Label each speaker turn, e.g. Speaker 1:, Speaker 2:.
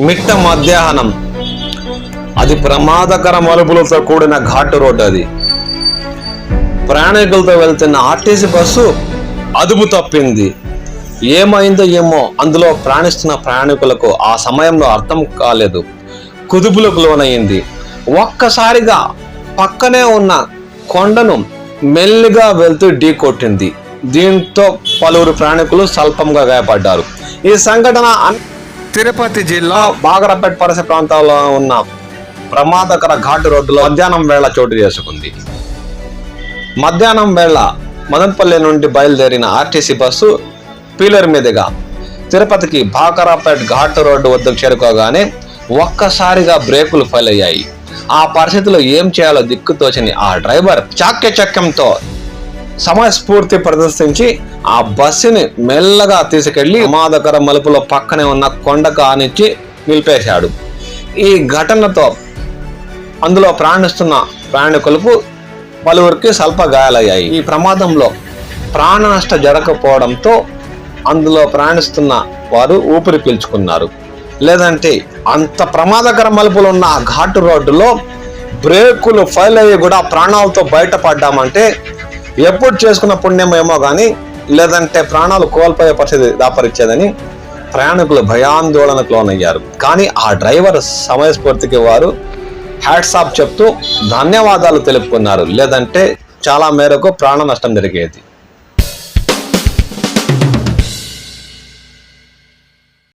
Speaker 1: మిట్ట మధ్యాహ్నం. అది ప్రమాదకర మలుపులతో కూడిన ఘాటు రోడ్డు అది. ప్రయాణికులతో వెళ్తున్న ఆర్టీసీ బస్సు అదుపు తప్పింది. ఏమైందో ఏమో అందులో ప్రయాణిస్తున్న ప్రయాణికులకు ఆ సమయంలో అర్థం కాలేదు. కుదుపులకు లోనయ్యింది ఒక్కసారిగా పక్కనే ఉన్న కొండను మెల్లిగా వెళ్తూ ఢీ కొట్టింది. దీంతో పలువురు ప్రయాణికులు స్వల్పంగా గాయపడ్డారు. ఈ సంఘటన తిరుపతి జిల్లా బాగరపేట పరస ప్రాంతంలో ఉన్న ప్రమాదకర ఘాటు రోడ్డులో మధ్యాహ్నం వేళ చోటు చేసుకుంది. మధ్యాహ్నం వేళ మదనపల్లి నుండి బయలుదేరిన ఆర్టీసీ బస్సు పీలర్ మీదుగా తిరుపతికి బాకరాపేట్ ఘాట్ రోడ్డు వద్దకు చేరుకోగానే ఒక్కసారిగా బ్రేకులు ఫెయిల్ అయ్యాయి. ఆ పరిస్థితిలో ఏం చేయాలో దిక్కుతోచని ఆ డ్రైవర్ చాక్యచక్యంతో సమయస్ఫూర్తి ప్రదర్శించి ఆ బస్సుని మెల్లగా తీసుకెళ్ళి ప్రమాదకర మలుపులో పక్కనే ఉన్న కొండ కానిచ్చి నిలిపేశాడు. ఈ ఘటనతో అందులో ప్రయాణిస్తున్న ప్రయాణికులకు పలువురికి స్వల్ప గాయాలయ్యాయి ఈ ప్రమాదంలో ప్రాణ నష్టం జరగకపోవడంతో అందులో ప్రయాణిస్తున్న వారు ఊపిరి పీల్చుకున్నారు. లేదంటే అంత ప్రమాదకర మలుపులు ఉన్న ఆ ఘాటు రోడ్డులో బ్రేకులు ఫైల్ అయ్యి కూడా ప్రాణాలతో బయటపడ్డామంటే ఎప్పుడు చేసుకున్న పుణ్యమేమో కానీ లేదంటే ప్రాణాలు కోల్పోయే పరిస్థితి దాపరిచ్చేదని ప్రయాణికులు భయాందోళనకు లోనయ్యారు. కానీ ఆ డ్రైవర్ సమయస్ఫూర్తికి వారు హ్యాట్సాప్ చెప్తూ ధన్యవాదాలు తెలుపుకున్నారు. లేదంటే చాలా మేరకు ప్రాణ నష్టం జరిగేది.